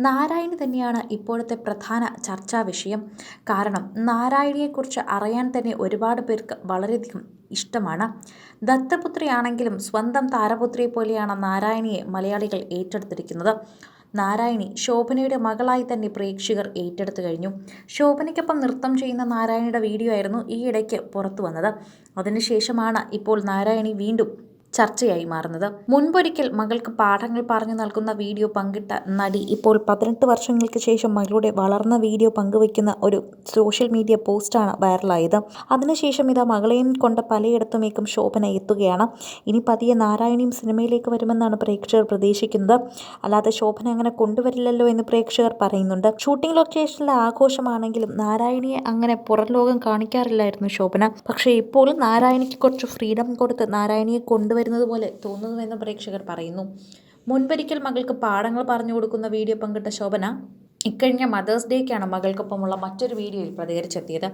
നാരായണി തന്നെയാണ് ഇപ്പോഴത്തെ പ്രധാന ചർച്ചാ വിഷയം. കാരണം നാരായണിയെക്കുറിച്ച് അറിയാൻ തന്നെ ഒരുപാട് പേർക്ക് വളരെയധികം ഇഷ്ടമാണ്. ദത്തപുത്രിയാണെങ്കിലും സ്വന്തം താരപുത്രിയെ പോലെയാണ് നാരായണിയെ മലയാളികൾ ഏറ്റെടുത്തിരിക്കുന്നത്. നാരായണി ശോഭനയുടെ മകളായി തന്നെ പ്രേക്ഷകർ ഏറ്റെടുത്തു കഴിഞ്ഞു. ശോഭനയ്ക്കൊപ്പം നൃത്തം ചെയ്യുന്ന നാരായണിയുടെ വീഡിയോ ആയിരുന്നു ഈയിടയ്ക്ക് പുറത്തു വന്നത്. അതിനുശേഷമാണ് ഇപ്പോൾ നാരായണി വീണ്ടും ചർച്ചയായി മാറുന്നത്. മുൻപൊരിക്കൽ മകൾക്ക് പാഠങ്ങൾ പറഞ്ഞു നൽകുന്ന വീഡിയോ പങ്കിട്ട നടി ഇപ്പോൾ പതിനെട്ട് വർഷങ്ങൾക്ക് ശേഷം മകളുടെ വളർന്ന വീഡിയോ പങ്കുവയ്ക്കുന്ന ഒരു സോഷ്യൽ മീഡിയ പോസ്റ്റാണ് വൈറലായത്. അതിനുശേഷം ഇതാ മകളെയും കൊണ്ട് പലയിടത്തുമേക്കും ശോഭന എത്തുകയാണ്. ഇനി പതിയെ നാരായണിയും സിനിമയിലേക്ക് വരുമെന്നാണ് പ്രേക്ഷകർ പ്രതീക്ഷിക്കുന്നത്. അല്ലാതെ ശോഭന അങ്ങനെ കൊണ്ടുവരില്ലല്ലോ എന്ന് പ്രേക്ഷകർ പറയുന്നുണ്ട്. ഷൂട്ടിംഗ് ലൊക്കേഷനിലെ ആഘോഷമാണെങ്കിലും നാരായണിയെ അങ്ങനെ പുറം ലോകം കാണിക്കാറില്ലായിരുന്നു ശോഭന. പക്ഷേ ഇപ്പോൾ നാരായണിക്ക് കുറച്ച് ഫ്രീഡം കൊടുത്ത് നാരായണിയെ കൊണ്ടുവരുന്നത് പോലെ തോന്നുന്നുവെന്ന് പ്രേക്ഷകർ പറയുന്നു. മുൻപൊരിക്കൽ മകൾക്ക് പാഠങ്ങൾ പറഞ്ഞു കൊടുക്കുന്ന വീഡിയോ പങ്കിട്ട ശോഭന ഇക്കഴിഞ്ഞ മദേഴ്സ് ഡേക്കാണ് മകൾക്കൊപ്പമുള്ള മറ്റൊരു വീഡിയോയിൽ പ്രതികരിച്ചെത്തിയത്.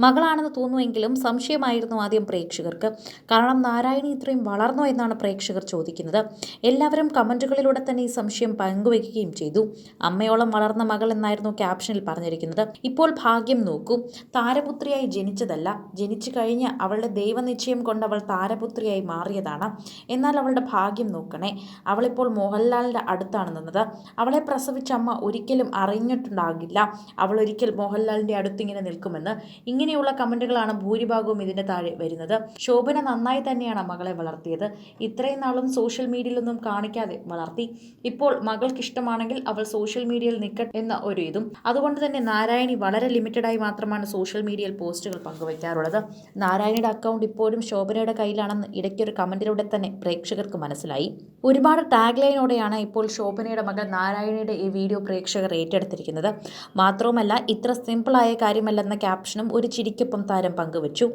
മകളാണെന്ന് തോന്നുമെങ്കിലും സംശയമായിരുന്നു ആദ്യം പ്രേക്ഷകർക്ക്. കാരണം നാരായണി ഇത്രയും വളർന്നോ എന്നാണ് പ്രേക്ഷകർ ചോദിക്കുന്നത്. എല്ലാവരും കമന്റുകളിലൂടെ തന്നെ ഈ സംശയം പങ്കുവയ്ക്കുകയും ചെയ്തു. അമ്മയോളം വളർന്ന മകൾ എന്നായിരുന്നു ക്യാപ്ഷനിൽ പറഞ്ഞിരിക്കുന്നത്. ഇപ്പോൾ ഭാഗ്യം നോക്കൂ. താരപുത്രിയായി ജനിച്ചതല്ല. ജനിച്ചു കഴിഞ്ഞ് അവളുടെ ദൈവനിശ്ചയം കൊണ്ട് അവൾ താരപുത്രിയായി മാറിയതാണ്. എന്നാൽ അവളുടെ ഭാഗ്യം നോക്കണേ. അവളിപ്പോൾ മോഹൻലാലിന്റെ അടുത്താണ് നിന്നത്. അവളെ പ്രസവിച്ച അമ്മ ഒരിക്കലും അറിഞ്ഞിട്ടുണ്ടാകില്ല അവൾ ഒരിക്കൽ മോഹൻലാലിന്റെ അടുത്തിങ്ങനെ നിൽക്കുമെന്ന് ഇങ്ങനെയുള്ള കമന്റുകളാണ് ഭൂരിഭാഗവും ഇതിന്റെ താഴെ വരുന്നത്. ശോഭന നന്നായി തന്നെയാണ് മകളെ വളർത്തിയത്. ഇത്രയും നാളും സോഷ്യൽ മീഡിയയിലൊന്നും കാണിക്കാതെ വളർത്തി. ഇപ്പോൾ മകൾക്ക് ഇഷ്ടമാണെങ്കിൽ അവൾ സോഷ്യൽ മീഡിയയിൽ നിൽക്കട്ടെ എന്ന ഒരു ഇതും. അതുകൊണ്ട് തന്നെ നാരായണി വളരെ ലിമിറ്റഡായി മാത്രമാണ് സോഷ്യൽ മീഡിയയിൽ പോസ്റ്റുകൾ പങ്കുവയ്ക്കാറുള്ളത് നാരായണിയുടെ അക്കൗണ്ട് ഇപ്പോഴും ശോഭനയുടെ കയ്യിലാണെന്ന് ഇടയ്ക്കൊരു കമന്റിലൂടെ തന്നെ പ്രേക്ഷകർക്ക് മനസ്സിലായി. ഒരുപാട് ടാഗ് ലൈനോടെയാണ് ഇപ്പോൾ ശോഭനയുടെ മകൾ നാരായണിയുടെ ഈ വീഡിയോ പ്രേക്ഷകർ ഏറ്റെടുത്തിരിക്കുന്നത് മാത്രവുമല്ല ഇത്ര സിമ്പിളായ കാര്യമല്ലെന്ന ക്യാപ്ഷനും ഒരു ചിരിക്കൊപ്പം താരം പങ്കുവച്ചു.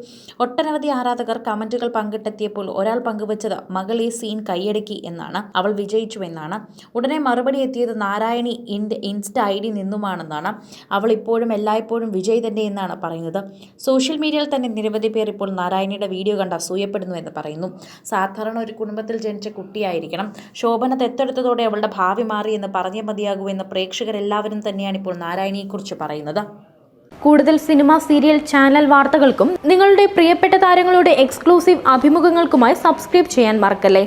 ഒട്ടനവധി ആരാധകർ കമന്റുകൾ പങ്കിട്ടെത്തിയപ്പോൾ ഒരാൾ പങ്കുവച്ചത് മകൾ ഈ സീൻ കൈയടക്കി എന്നാണ്. അവൾ വിജയിച്ചു എന്നാണ് ഉടനെ മറുപടി എത്തിയത് നാരായണി ഇൻസ്റ്റ ഐ ഡി നിന്നുമാണെന്നാണ്. അവൾ ഇപ്പോഴും എല്ലായ്പ്പോഴും വിജയ് തന്നെ എന്നാണ് പറയുന്നത്. സോഷ്യൽ മീഡിയയിൽ തന്നെ നിരവധി പേർ ഇപ്പോൾ നാരായണിയുടെ വീഡിയോ കണ്ട് അസൂയപ്പെടുന്നു എന്ന് പറയുന്നു. സാധാരണ ഒരു കുടുംബത്തിൽ ജനിച്ച കുട്ടിയായിരിക്കണം. ശോഭന തെത്തെടുത്തതോടെ അവളുടെ ഭാവി മാറി എന്ന് പറഞ്ഞേ മതിയാകൂ എന്ന് പ്രേക്ഷകരെല്ലാവരും തന്നെയാണ് ഇപ്പോൾ നാരായണിയെക്കുറിച്ച് പറയുന്നത്. കൂടുതൽ സിനിമ സീരിയൽ ചാനൽ വാർത്തകൾക്കും നിങ്ങളുടെ പ്രിയപ്പെട്ട താരങ്ങളുടെ എക്സ്ക്ലൂസീവ് അഭിമുഖങ്ങൾക്കുമായി സബ്സ്ക്രൈബ് ചെയ്യാൻ മറക്കല്ലേ?